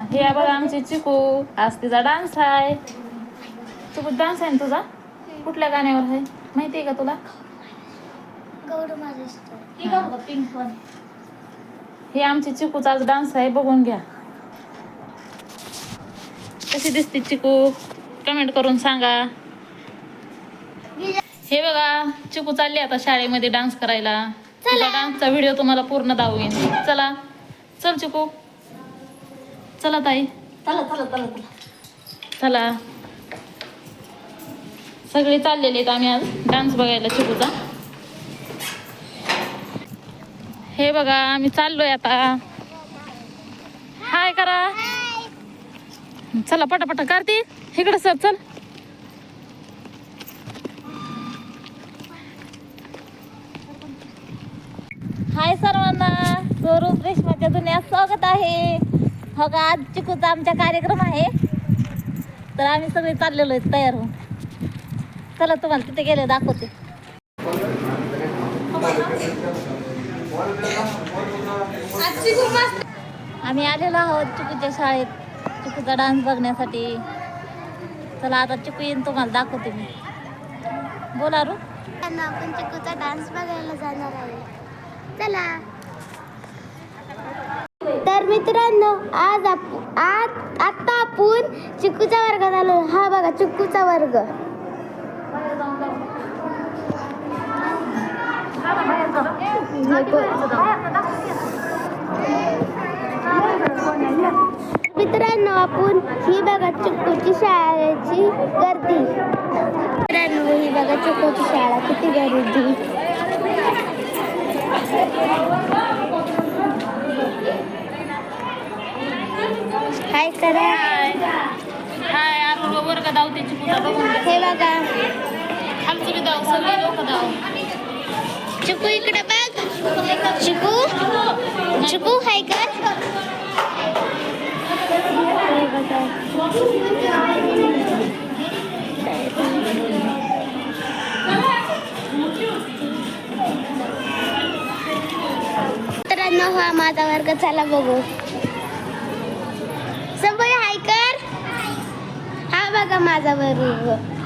हे बघा आमची चिकू. आज तिचा डान्स आहे. चिकू डान्स आहे ना तुझा? कुठल्या गाण्यावर आहे? माहिती आहे का तुला? हा. हे आमची चिकूचा आज डान्स आहे बघून घ्या. कशी दिसते चिकू? कमेंट करून सांगा. हे बघा चिकू चालली आता शाळेमध्ये डान्स करायला. तिचा डान्सचा व्हिडिओ तुम्हाला पूर्ण दाखवेन. चला. चल चिकू. चला ताई. चला चला चला चला. चला. सगळे चाललेले आहेत आम्ही आज. डान्स बघायला चिकूचा. हे बघा आम्ही चाललोय आता. हाय करा. चला पटापटा कार्तिक इकडे सर चल. हाय सर्वांना. स्वरूप रेशमाच्या दुनियात स्वागत आहे. हो का? आज चिकूचा आमचा कार्यक्रम आहे. तर आम्ही सगळे चाललेलो आहेत तयार होऊन. चला तुम्हाला तिथे गेले दाखवते. आम्ही आलेलो आहोत चिकूच्या शाळेत. चिकूचा डान्स बघण्यासाठी. चला आता चिकू येईन तुम्हाला दाखवते मी. बोला रू. त्यांना आपण चिकूचा डान्स बघायला जाणार आहे. चला. मित्रांनो आज आप आज आता आपण चिक्कूचा वर्गात आलो हा बघा चिकूचा वर्ग. मित्रांनो आपण ही बघा चिकूची शाळेची गर्दी. मित्रांनो ही बघा चिकूची शाळा किती गर्दी. हाय करा. हाय हाय आपण वर्ग धावते चिकूचा बघून घ्या. हे बघा. खालचं बी धाव सगळे लोक धाव चिकू इकडे बघ. चिकू? चिकू हाय कर. मित्रांनो हा माझा वर्ग चला बघू संभय हाय कर हा बघा माझा वर्ग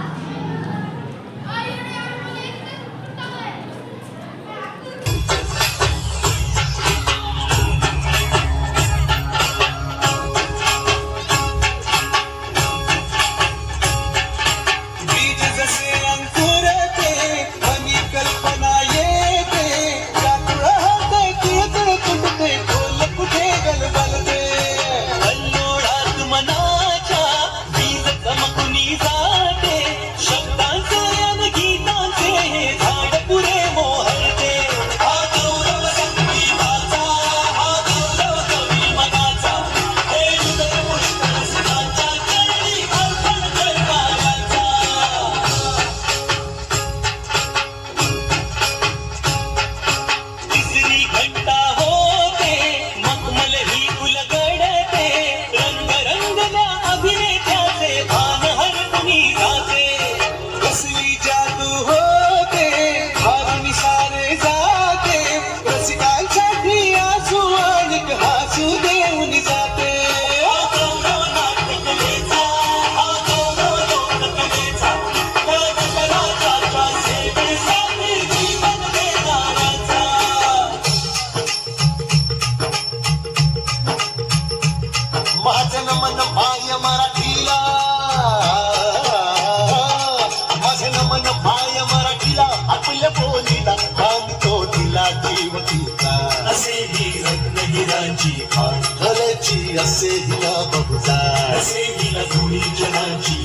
माझं मन माय मराठीला आपल्या बोलीला बांधतो तिला जीव तिचा असे ही रत्नगिरांची खरची असे हिला बहुजा असे हिला धुळी जनाची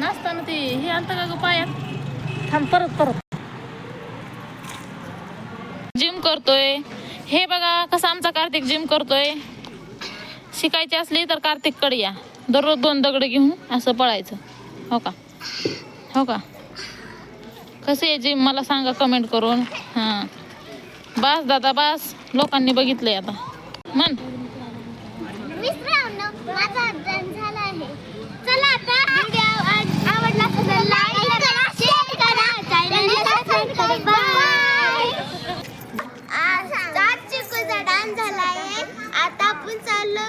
नाचताना ते हे आणतं का ग पायात? थांब परत परत. जिम करतोय. हे बघा कसं आमचा कार्तिक जिम करतोय. शिकायची असली तर कार्तिककडे या. दररोज दोन दगड घेऊन असं पळायचं. हो का? हो का? कसं आहे जिम? मला सांगा कमेंट करून. हां. बास दादा बास. लोकांनी बघितलंय आता. म्हण.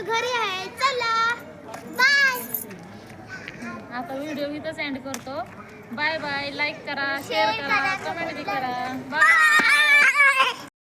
घरी आहे. चला. बाय आता व्हिडिओ इथंच एंड करतो. बाय बाय लाईक करा शेअर करा कमेंट करा. बाय